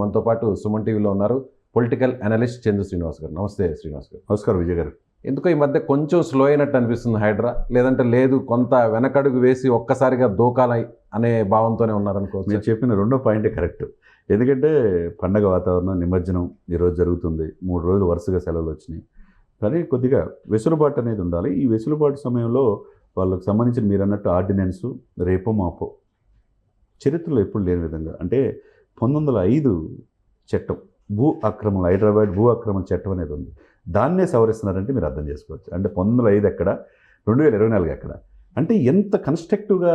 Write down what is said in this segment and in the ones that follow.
మనతో పాటు సుమన్ టీవీలో ఉన్నారు పొలిటికల్ అనలిస్ట్ చందు శ్రీనివాస్ గారు. నమస్తే శ్రీనివాస్ గారు. నమస్కారం విజయ్ గారు. ఎందుకో ఈ మధ్య కొంచెం స్లో అయినట్టు అనిపిస్తుంది హైడ్రా. లేదంటే లేదు కొంత వెనకడుగు వేసి ఒక్కసారిగా దూకాలి అనే భావంతోనే ఉన్నారనుకోవచ్చు. మీరు చెప్పిన రెండో పాయింటే కరెక్ట్. ఎందుకంటే పండగ వాతావరణం నిమజ్జనం ఈరోజు జరుగుతుంది. మూడు రోజులు వరుసగా సెలవులు వచ్చినాయి. కానీ కొద్దిగా వెసులుబాటు అనేది ఉండాలి. ఈ వెసులుబాటు సమయంలో వాళ్ళకి సంబంధించిన మీరు అన్నట్టు ఆర్డినెన్స్ రేపో మాపో చరిత్రలో ఎప్పుడు లేని విధంగా. అంటే పంతొమ్మిది వందల ఐదు చట్టం భూ అక్రమం హైదరాబాద్ భూ అక్రమం చట్టం అనేది ఉంది. దాన్నే సవరిస్తున్నారంటే మీరు అర్థం చేసుకోవచ్చు. అంటే పంతొమ్మిది వందల ఐదు ఎక్కడ? రెండు వేల ఇరవై నాలుగు ఎక్కడ? అంటే ఎంత కన్స్ట్రక్టివ్గా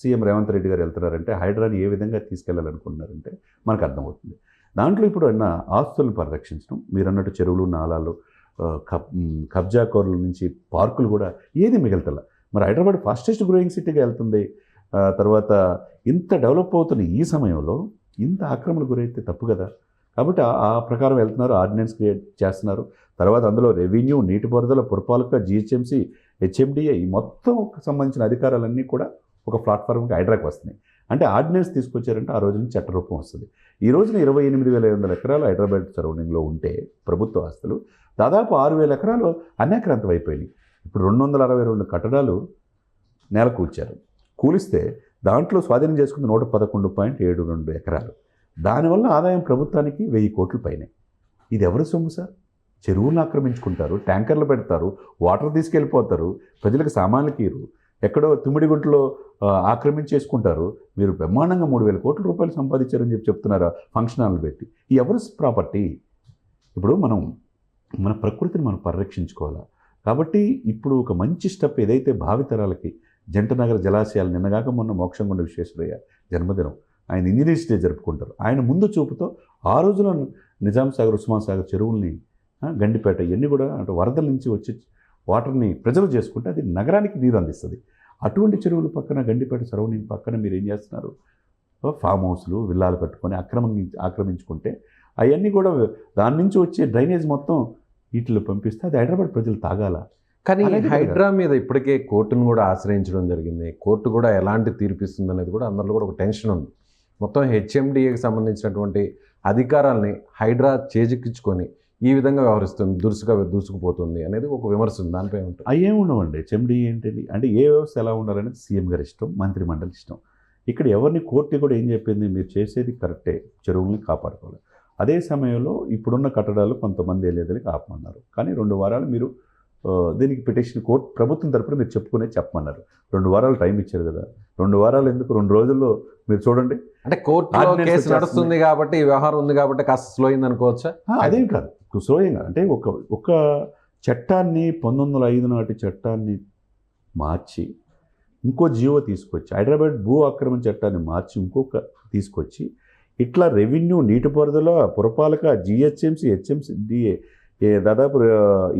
సీఎం రేవంత్ రెడ్డి గారు వెళ్తున్నారంటే హైడ్రాని ఏ విధంగా తీసుకెళ్ళాలనుకుంటున్నారంటే మనకు అర్థమవుతుంది. దాంట్లో ఇప్పుడు అన్న ఆస్తులను పరిరక్షించడం మీరు అన్నట్టు చెరువులు నాలాలు కబ్జాకోర్ల కబ్ నుంచి పార్కులు కూడా ఏది మిగలుతల? మరి హైదరాబాద్ ఫాస్టెస్ట్ గ్రోయింగ్ సిటీగా వెళ్తుంది. తర్వాత ఇంత డెవలప్ అవుతున్న ఈ సమయంలో ఇంత ఆక్రమణ గురైతే తప్పు కదా? కాబట్టి ఆ- ప్రకారం వెళ్తున్నారు ఆర్డినెన్స్ క్రియేట్ చేస్తున్నారు. తర్వాత అందులో రెవెన్యూ నీటిపారుదల పురపాలక జిహెచ్ఎంసీ హెచ్ఎండిఏ ఈ మొత్తం సంబంధించిన అధికారాలన్నీ కూడా ఒక ప్లాట్ఫామ్కి హైడ్రాక్ వస్తున్నాయి. అంటే ఆర్డినెన్స్ తీసుకొచ్చారంటే ఆ రోజు నుంచి చట్టరూపం వస్తుంది. ఈ రోజున ఇరవై ఎనిమిది వేల ఐదు వందల ఎకరాలు హైదరాబాద్ సరౌండింగ్లో ఉంటే ప్రభుత్వ ఆస్తులు దాదాపు ఆరు వేల ఎకరాలు అన్యాక్రాంతం అయిపోయినాయి. ఇప్పుడు రెండు వందల అరవై రెండు కట్టడాలు నేల కూల్చారు కూలిస్తే దాంట్లో స్వాధీనం చేసుకుంది నూట పదకొండు పాయింట్ ఏడు రెండు ఎకరాలు. దానివల్ల ఆదాయం ప్రభుత్వానికి వెయ్యి కోట్ల పైనే. ఇది ఎవరి సొమ్ము సార్? చెరువులను ఆక్రమించుకుంటారు ట్యాంకర్లు పెడతారు వాటర్ తీసుకెళ్ళిపోతారు ప్రజలకు సామాన్లు ఇరు ఎక్కడో తుమ్మిడిగుంటలో ఆ, ఆక్రమించేసుకుంటారు. మీరు బ్రహ్మాండంగా మూడు వేల కోట్ల రూపాయలు సంపాదించారని చెప్పి చెప్తున్నారు ఫంక్షన్ హాల్ పెట్టి? ఈ ఎవరి ప్రాపర్టీ? ఇప్పుడు మనం మన ప్రకృతిని మనం పరిరక్షించుకోవాలా? కాబట్టి ఇప్పుడు ఒక మంచి స్టెప్ ఏదైతే భావితరాలకి జంటనగర జలాశయాలు నిన్నగాక మొన్న మోక్షంగుండ విశ్వేశ్వరయ్య జన్మదినం. ఆయన ఇంజనీర్స్ డే జరుపుకుంటారు. ఆయన ముందు చూపుతో ఆ రోజున నిజాం సాగర్ ఉస్మాన్ సాగర్ చెరువుల్ని గండిపేట ఇవన్నీ కూడా అంటే వరదల నుంచి వచ్చి వాటర్ని ప్రిజర్వ్ చేసుకుంటే అది నగరానికి నీరు అందిస్తుంది. అటువంటి చెరువుల పక్కన గండిపేట సరౌండింగ్ పక్కన మీరు ఏం చేస్తున్నారు? ఫామ్ హౌస్లు విల్లాలు కట్టుకొని అక్రమం ఆక్రమించుకుంటే అవన్నీ కూడా దాని నుంచి వచ్చే డ్రైనేజ్ మొత్తం వీటిలో పంపిస్తే అది హైదరాబాద్ ప్రజలు తాగాల? కానీ. హైడ్రా మీద ఇప్పటికే కోర్టును కూడా ఆశ్రయించడం జరిగింది. కోర్టు కూడా ఎలాంటి తీర్పిస్తుంది అనేది కూడా అందరిలో కూడా ఒక టెన్షన్ ఉంది. మొత్తం హెచ్ఎండిఏకి సంబంధించినటువంటి అధికారాల్ని హైడ్రా చేజిక్కించుకొని ఈ విధంగా వ్యవహరిస్తుంది దురుసుగా దూసుకుపోతుంది అనేది ఒక విమర్శ ఉంది. దానిపై ఉంటుంది అవి ఏమి ఉండవండి. హెచ్ఎండి ఏంటిది? అంటే ఏ వ్యవస్థ ఎలా ఉండాలనేది సీఎం గారి ఇష్టం మంత్రి మండలి ఇష్టం. ఇక్కడ ఎవరిని కోర్టు కూడా ఏం చెప్పింది? మీరు చేసేది కరెక్టే. చెరువుల్ని కాపాడుకోవాలి. అదే సమయంలో ఇప్పుడున్న కట్టడాలు కొంతమంది వెళ్ళేదని ఆపమన్నారు. కానీ రెండు వారాలు మీరు దీనికి పిటిషన్ కోర్టు ప్రభుత్వం తరపున మీరు చెప్పుకునే చెప్పమన్నారు. రెండు వారాలు టైం ఇచ్చారు కదా. రెండు వారాలు ఎందుకు? రెండు రోజుల్లో మీరు చూడండి. అంటే Ordinance కేసు. నడుస్తుంది కాబట్టి ఈ వ్యవహారం ఉంది కాబట్టి కాస్త స్లో అయింది అనుకోవచ్చా అదేం కాదు. కుసోయంగా అంటే ఒక ఒక చట్టాన్ని పంతొమ్మిది వందల ఐదు నాటి చట్టాన్ని మార్చి ఇంకో జీవో తీసుకొచ్చి హైదరాబాద్ భూ ఆక్రమణ చట్టాన్ని మార్చి ఇంకొక తీసుకొచ్చి ఇట్లా రెవెన్యూ నీటిపారుదల పురపాలక జిహెచ్ఎంసీ హెచ్ఎంసీ డిఏ దాదాపు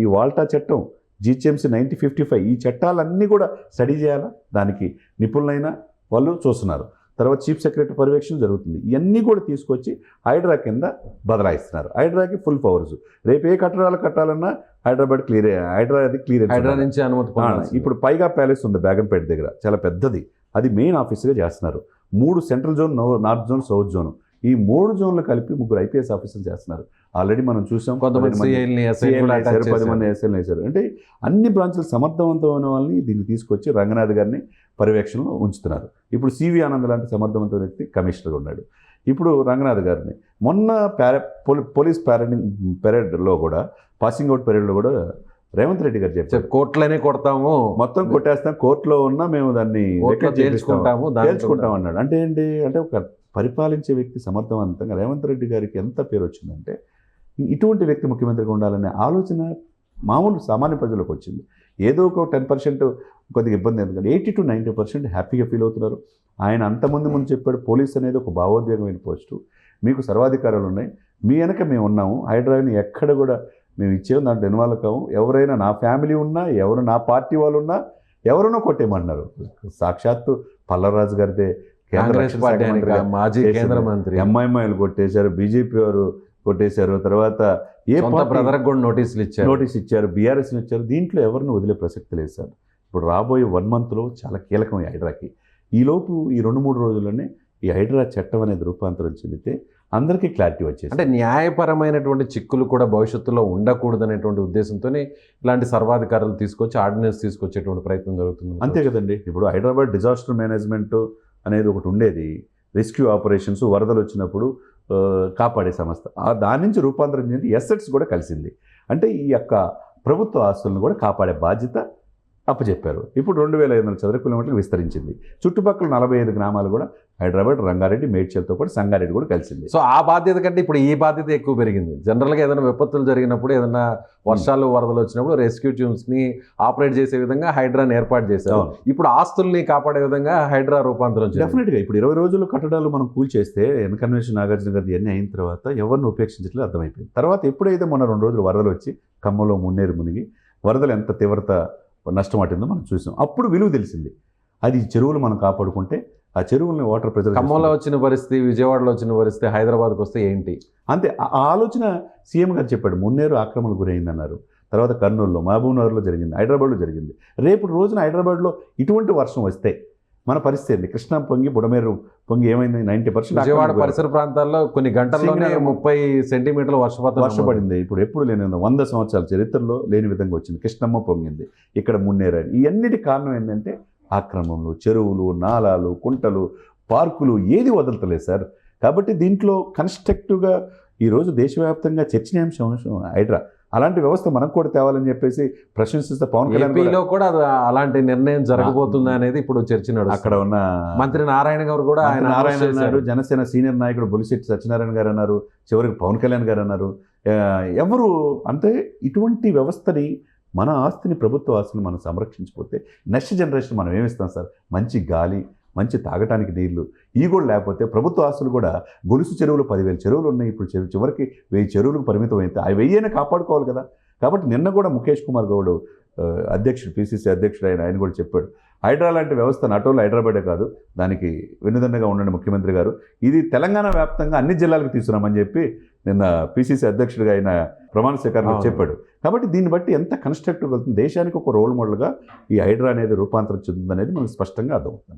ఈ వాల్టా చట్టం జిహెచ్ఎంసీ నైన్టీన్ ఫిఫ్టీ ఫైవ్ ఈ చట్టాలన్నీ కూడా స్టడీ చేయాలా? దానికి నిపుణులైన వాళ్ళు చూస్తున్నారు. తర్వాత చీఫ్ సెక్రటరీ పర్యవేక్షణ జరుగుతుంది. ఇవన్నీ కూడా తీసుకొచ్చి హైడ్రా కింద బదలాయిస్తున్నారు. హైడ్రాకి ఫుల్ పవర్స్. రేపు ఏ కట్టడాలు కట్టాలన్నా హైదరాబాద్ క్లియర్ హైడ్రా అది క్లియర్ హైడ్రా నుంచి అనుమతి. ఇప్పుడు పైగా ప్యాలెస్ ఉంది బేగంపేట దగ్గర. చాలా పెద్దది. అది మెయిన్ ఆఫీస్గా చేస్తున్నారు. మూడు central zone north zone south zone. ఈ మూడు జోన్లు కలిపి ముగ్గురు ఐపీఎస్ ఆఫీసర్లు చేస్తున్నారు. ఆల్రెడీ మనం చూసాం. కొంతమంది పది మంది చేశారు. ఎస్ఎల్ వేశారు అంటే అన్ని బ్రాంచ్లు సమర్థవంతమైన వాళ్ళని దీన్ని తీసుకొచ్చి రంగనాథ్ గారిని పర్యవేక్షణలో ఉంచుతున్నారు. ఇప్పుడు సివి ఆనంద్ లాంటి సమర్థవంతమైన వ్యక్తి కమిషనర్గా ఉన్నాడు. ఇప్పుడు రంగనాథ్ గారిని. మొన్న ప్యారె పోలి- పోలీస్ ప్యారెడ్ పెరేడ్లో కూడా పాసింగ్ అవుట్ పెరేడ్లో కూడా రేవంత్ రెడ్డి గారు చెప్పారు. చెప్పు, కోర్టులోనే కొడతాము. మొత్తం కొట్టేస్తాం కోర్టులో ఉన్నా మేము దాన్ని. తేల్చుకుంటాము తేల్చుకుంటాం అన్నాడు. అంటే ఏంటి? అంటే ఒక పరిపాలించే వ్యక్తి సమర్థవంతంగా రేవంత్ రెడ్డి గారికి ఎంత పేరు వచ్చిందంటే ఇటువంటి వ్యక్తి ముఖ్యమంత్రిగా ఉండాలనే ఆలోచన మామూలు సామాన్య ప్రజలకు వచ్చింది. ఏదో ఒక టెన్ పర్సెంట్ కొద్దిగా ఇబ్బంది ఎందుకంటే ఎయిటీ టు నైంటీ పర్సెంట్ హ్యాపీగా ఫీల్ అవుతున్నారు. ఆయన అంతమంది ముందు చెప్పాడు పోలీస్ అనేది ఒక భావోద్వేగమైన పోస్టు. మీకు సర్వాధికారాలు ఉన్నాయి. మీ వెనక మేము ఉన్నాము. హైడ్రాని ఎక్కడ కూడా మేము ఇచ్చేము దాంట్లో ఇన్వాల్వ్ కాము ఎవరైనా నా ఫ్యామిలీ ఉన్నా ఎవరు నా పార్టీ వాళ్ళు ఉన్నా ఎవరినో కొట్టేయమన్నారు సాక్షాత్తు పల్లరాజు గారిదే కేంద్ర మాజీ. కేంద్ర మంత్రి. ఎంఐఎంఐలు కొట్టేశారు బీజేపీ వారు కొట్టేశారు తర్వాత ఏ బ్రదర్ కూడా నోటీసులు ఇచ్చారు. నోటీస్ ఇచ్చారు బీఆర్ఎస్ ఇచ్చారు దీంట్లో ఎవరిని వదిలే ప్రసక్తి లేదు సార్. ఇప్పుడు రాబోయే వన్ మంత్లో చాలా కీలకం ఈ హైడ్రాకి. ఈలోపు ఈ రెండు మూడు రోజుల్లోనే ఈ హైడ్రా చట్టం అనేది రూపాంతరం చెందితే అందరికీ క్లారిటీ వచ్చేసి అంటే న్యాయపరమైనటువంటి చిక్కులు కూడా భవిష్యత్తులో ఉండకూడదనేటువంటి ఉద్దేశంతోనే ఇలాంటి సర్వాధికారులు తీసుకొచ్చి ఆర్డినెన్స్ తీసుకొచ్చేటువంటి ప్రయత్నం జరుగుతుంది. అంతే కదండి. ఇప్పుడు హైదరాబాద్ డిజాస్టర్ మేనేజ్మెంట్ అనేది ఒకటి ఉండేది. రెస్క్యూ ఆపరేషన్స్ వరదలు వచ్చినప్పుడు కాపాడే సంస్థ. ఆ దాని నుంచి రూపాంతరం చెంది ఎసెట్స్ కూడా కలిసింది. అంటే ఈ యొక్క ప్రభుత్వ ఆస్తులను కూడా కాపాడే బాధ్యత అప్పచెప్పారు. ఇప్పుడు రెండు వేల ఐదు వందల చదరపు కిలోమీటర్లు విస్తరించింది. చుట్టుపక్కల నలభై ఐదు గ్రామాలు కూడా హైదరాబాద్ రంగారెడ్డి మేడ్చల్తో పాటు సంగారెడ్డి కూడా కలిసింది. సో ఆ బాధ్యత కంటే ఇప్పుడు ఈ బాధ్యత ఎక్కువ పెరిగింది. జనరల్గా ఏదైనా విపత్తులు జరిగినప్పుడు ఏదైనా వర్షాలు వరదలు వచ్చినప్పుడు రెస్క్యూ ని ఆపరేట్ చేసే విధంగా హైడ్రాని ఏర్పాటు చేశారు. ఇప్పుడు ఆస్తుల్ని కాపాడే విధంగా హైడ్రా రూపాంతరం. డెఫినెట్గా ఇప్పుడు ఇరవై రోజులు కట్టడాలు మనం కూల్చేస్తే ఎన్కన్వెన్షన్ నాగార్జున గారి ఇవన్నీ అయిన తర్వాత ఎవరిని ఉపేక్షించట్లేదు అర్థమైపోయింది. తర్వాత ఎప్పుడైతే మొన్న రెండు రోజులు వరదలు వచ్చి ఖమ్మంలో మున్నేరు మునిగి వరదలు ఎంత తీవ్రత నష్టం వాటిందో మనం చూసాం. అప్పుడు విలువ తెలిసింది. అది చెరువులు మనం కాపాడుకుంటే ఆ చెరువుల్ని వాటర్ ప్రెజర్ ఖమ్మంలో వచ్చిన పరిస్థితి విజయవాడలో వచ్చిన పరిస్థితి హైదరాబాద్కి వస్తే ఏంటి? అంతే. ఆ ఆలోచన సీఎం గారు చెప్పాడు మున్నేరు ఆక్రమణకు గురైందన్నారు. తర్వాత కర్నూలులో మహబూబ్నగర్లో జరిగింది హైదరాబాద్లో జరిగింది. రేపు రోజున హైదరాబాద్లో ఇటువంటి వర్షం వస్తే మన పరిస్థితి ఏంటి కృష్ణా పొంగి బుడమేరు పొంగి ఏమైంది? నైంటీ పర్సెంట్ విజయవాడ పరిసర ప్రాంతాల్లో కొన్ని గంటల్లోనే ముప్పై సెంటీమీటర్ల వర్షపాతం వర్షం పడింది ఇప్పుడు ఎప్పుడు లేని వంద సంవత్సరాల చరిత్రలో లేని విధంగా వచ్చింది. కృష్ణమ్మ పొంగింది. ఇక్కడ మున్నేరని ఇవన్నిటి కారణం ఏంటంటే ఆక్రమణలు చెరువులు నాలాలు కుంటలు పార్కులు ఏది వదలతలేదు సార్. కాబట్టి దీంట్లో కన్స్ట్రక్టివ్గా ఈరోజు దేశవ్యాప్తంగా చర్చనీయాంశం హైడ్రా. అలాంటి వ్యవస్థ మనకు కూడా తేవాలని చెప్పేసి ప్రశంసిస్తే పవన్ కళ్యాణ్ కూడా అలాంటి నిర్ణయం జరగబోతుంది అనేది ఇప్పుడు చర్చ అక్కడ ఉన్న మంత్రి నారాయణ గారు కూడా ఆయన నారాయణ అన్నారు. జనసేన సీనియర్ నాయకుడు బొలిశెట్టి సత్యనారాయణ గారు అన్నారు చివరికి పవన్ కళ్యాణ్ గారు అన్నారు. ఎవరు అంటే ఇటువంటి వ్యవస్థని మన ఆస్తిని ప్రభుత్వ ఆస్తిని మనం సంరక్షించిపోతే నెక్స్ట్ జనరేషన్ మనం ఏమిస్తాం సార్? మంచి గాలి మంచి తాగటానికి నీళ్ళు. ఇవి కూడా లేకపోతే ప్రభుత్వ ఆస్తులు కూడా గొలుసు చెరువులు పదివేల చెరువులు ఉన్నాయి. ఇప్పుడు చివ- చివరికి వెయ్యి చెరువులకు పరిమితం అయితే ఆ వెయ్యనే కాపాడుకోవాలి కదా. కాబట్టి నిన్న కూడా ముఖేష్ కుమార్ గౌడ్ అధ్యక్షుడు పిసిసి అధ్యక్షుడు ఆయన ఆయన కూడా చెప్పాడు. హైడ్రా లాంటి వ్యవస్థ నాటోళ్ళు హైదరాబాదే కాదు. దానికి వెన్నుదన్నగా ఉండండి ముఖ్యమంత్రి గారు. ఇది తెలంగాణ వ్యాప్తంగా అన్ని జిల్లాలకు తీసుకురామని చెప్పి నిన్న పిసిసి అధ్యక్షుడిగా ఆయన ప్రమాణ స్వీకారంలో అవును. చెప్పాడు. కాబట్టి దీన్ని బట్టి ఎంత కన్స్ట్రక్టివ్ వెళ్తుంది దేశానికి ఒక రోల్ మోడల్గా ఈ హైడ్రా అనేది రూపాంతరం చెందుతుంది అనేది మనకు స్పష్టంగా అర్థమవుతుంది.